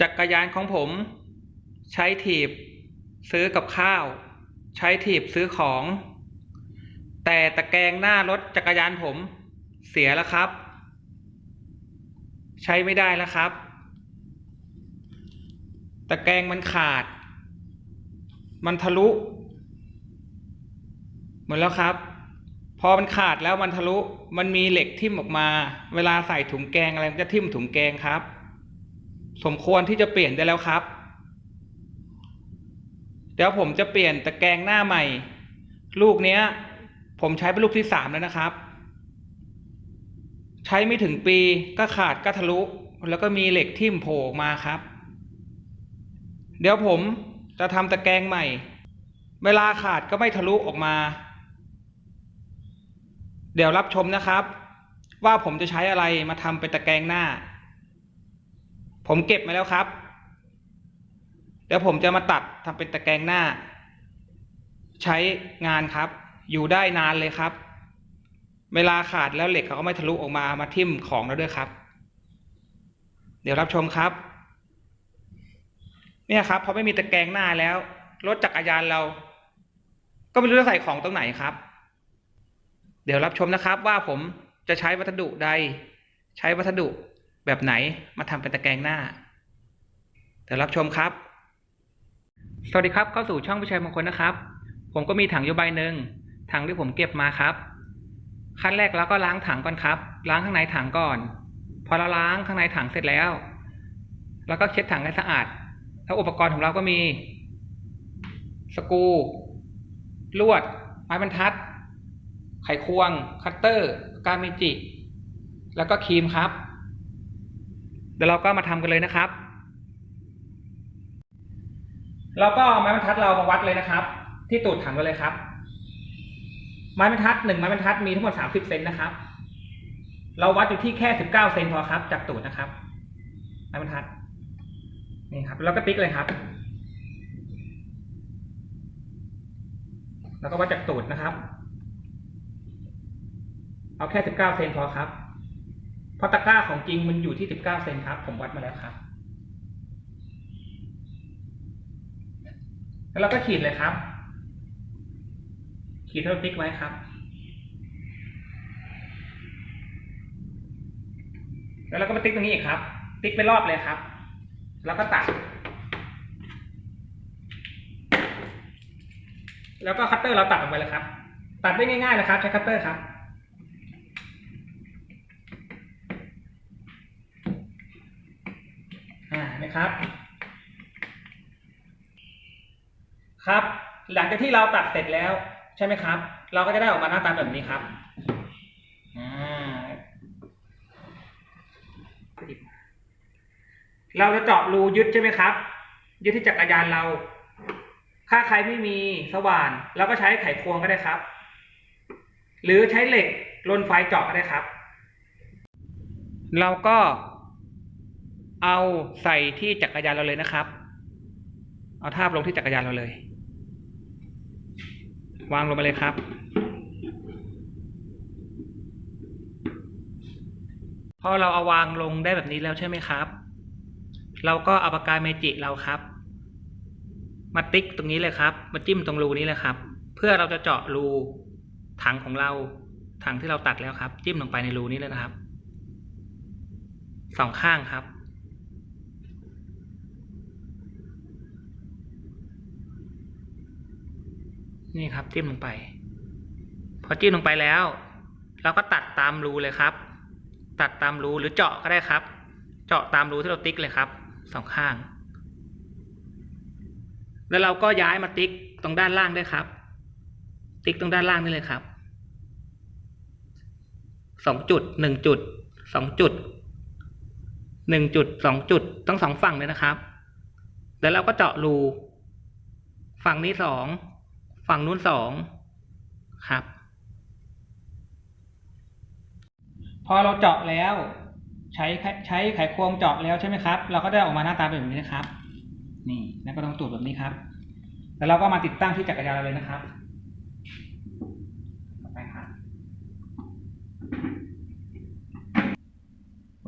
จักรยานของผม ใช้ถีบ ซื้อกับข้าว ใช้ถีบซื้อของ แต่ตะแกรงหน้ารถจักรยานผม เสียแล้วครับ ใช้ไม่ได้แล้วครับ ตะแกรงมันขาด มันทะลุหมดแล้วครับพอมันขาดแล้วมันทะลุ มันมีเหล็กทิ่มออกมา เวลาใส่ถุงแกงอะไรมันจะทิ่มถุงแกงครับ สมควรที่จะเปลี่ยนได้แล้วครับ เดี๋ยวผมจะเปลี่ยนตะแกรงหน้าใหม่ ลูกเนี้ย ผมใช้เป็นลูกที่สามแล้วนะครับ ใช้ไม่ถึงปีก็ขาดก็ทะลุ แล้วก็มีเหล็กทิ่มโผล่ออกมาครับ เดี๋ยวผมจะทำตะแกรงใหม่ เวลาขาดก็ไม่ทะลุออกมา เดี๋ยวรับชมนะครับ ว่าผมจะใช้อะไรมาทำเป็นตะแกรงหน้า ผมเก็บมาแล้วครับ เดี๋ยวผมจะมาตัดทำเป็นตะแกรงหน้า ใช้งานครับ อยู่ได้นานเลยครับ เวลาขาดแล้วเหล็กเขาก็ไม่ทะลุออกมามาทิ่มของแล้วด้วยครับ เดี๋ยวรับชมครับ เนี่ยครับพอไม่มีตะแกรงหน้าแล้วรถจักรยานเรา ก็ไม่รู้จะใส่ของตรงไหนครับ เดี๋ยวรับชมนะครับว่าผมจะใช้วัสดุใด ใช้วัสดุ แบบไหนมาทำเป็นตะแกรงหน้าเดี๋ยวรับชมครับ สวัสดีครับเข้าสู่ช่องวิชัยมงคลนะครับ ผมก็มีถังอยู่ใบหนึ่งถังที่ผมเก็บมาครับ ขั้นแรกเราก็ล้างถังก่อนครับ ล้างข้างในถังก่อน พอเราล้างข้างในถังเสร็จแล้วแล้วก็เช็ดถังให้สะอาด แล้วอุปกรณ์ของเราก็มี สกรูลวด ไม้บรรทัด ไขควง คัตเตอร์ กาเมจิ แล้วก็ครีมครับ ดี๋ยวเราก็มาทำกันเลยนะครับ เราก็ไม้บรรทัดเรามาวัดเลยนะครับ ที่ตูดถังกันเลยครับ ไม้บรรทัดหนึ่งไม้บรรทัดมีทั้งหมดสามสิบเซนนะครับ เราวัดอยู่ที่แค่สิบเก้าเซนพอครับ จากตูดนะครับ ไม้บรรทัด นี่ครับ แล้วก็ติ๊กเลยครับ แล้วก็วัดจากตูดนะครับ เอาแค่สิบเก้าเซนพอครับ พราะตะกร้าของจริงมันอยู่ที่สิบเก้าเซนครับ ผมวัดมาแล้วครับแล้วเราก็ขีดเลยครับ ขีดเท่าติ๊กไว้ครับ แล้วเราก็มาติ๊กตรงนี้อีกครับ ติ๊กไปรอบเลยครับ แล้วก็ตัด แล้วก็คัตเตอร์เราตัดออกไปเลยครับ ตัดได้ง่ายๆเลยครับใช้คัตเตอร์ครับ อ่า นะครับ ครับ หลังจากที่เราตัดเสร็จแล้วใช่ไหมครับ เราก็จะได้ออกมาหน้าตาแบบนี้ครับเราจะเจาะรูยึดใช่ไหมครับ ยึดที่จักรยานเรา ถ้าใครไม่มีสว่านเราก็ใช้ไขควงก็ได้ครับ หรือใช้เหล็กลนไฟเจาะก็ได้ครับ เราก็ เอาใส่ที่จักรยานเราเลยนะครับ เอาทาบลงที่จักรยานเราเลย วางลงไปเลยครับ พอเราเอาวางลงได้แบบนี้แล้วใช่ไหมครับ เราก็เอาปากกาเมจิเราครับ มาติ๊กตรงนี้เลยครับ มาจิ้มตรงรูนี้เลยครับ เพื่อเราจะเจาะรูถังของเราถังที่เราตัดแล้วครับ จิ้มลงไปในรูนี้เลยนะครับสองข้างครับ นี่ครับจิ้มลงไป พอจิ้มลงไปแล้ว เราก็ตัดตามรูเลยครับ ตัดตามรูหรือเจาะก็ได้ครับ เจาะตามรูที่เราติ๊กเลยครับสองข้าง แล้วเราก็ย้ายมาติ๊กตรงด้านล่างได้วยครับ ติ๊กตรงด้านล่างนี่เลยครับสองจุดหนึ่งจุดสองจุดหนึ่งจุดสองจุดต้องสองฝั่งเลยนะครับ แล้วเราก็เจาะรู ฝั่งนี้สอง ฝั่งนู้นสองครับ พอเราเจาะแล้ว ใช้ใช้ไขควงเจาะแล้วใช่ไหมครับ เราก็ได้ออกมาหน้าตาเป็นแบบนี้นะครับ นี่แล้วก็ต้องตูดแบบนี้ครับ แล้วเราก็มาติดตั้งที่จักรยานเราเลยนะครับไปครับ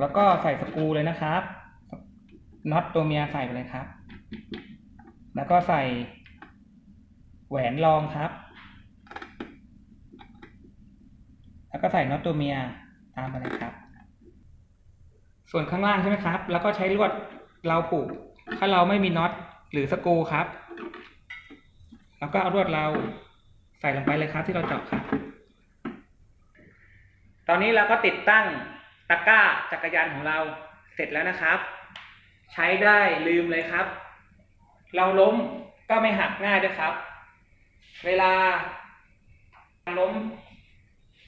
แล้วก็ใส่สกรูเลยนะครับน็อตตัวเมียใส่ไปเลยครับ แล้วก็ใส่ แหวนรองครับ แล้วก็ใส่น็อตตัวเมียตามไปเลยครับ ส่วนข้างล่างใช่ไหมครับ แล้วก็ใช้ลวดเราผูก ถ้าเราไม่มีน็อตหรือสกรูครับ แล้วก็เอาลวดเราใส่ลงไปเลยครับที่เราเจาะครับ ตอนนี้เราก็ติดตั้งตะกร้าจักรยานของเราเสร็จแล้วนะครับ ใช้ได้ลืมเลยครับ เราล้มก็ไม่หักง่ายด้วยครับ เวลาล้ม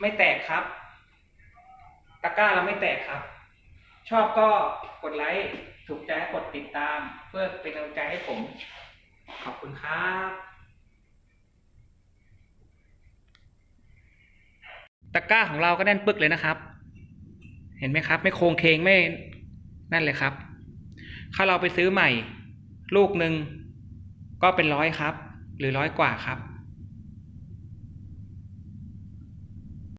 ไม่แตกครับ ตะกร้าเราไม่แตกครับ ชอบก็กดไลค์ถูกใจกดติดตาม เพื่อเป็นกำลังใจให้ผม ขอบคุณครับตะกร้าของเราก็แน่นปึกเลยนะครับ เห็นไหมครับ ไม่โครงเคงไม่นั่นเลยครับ ถ้าเราไปซื้อใหม่ ลูกหนึ่งก็เป็นร้อยครับ หรือร้อยกว่าครับ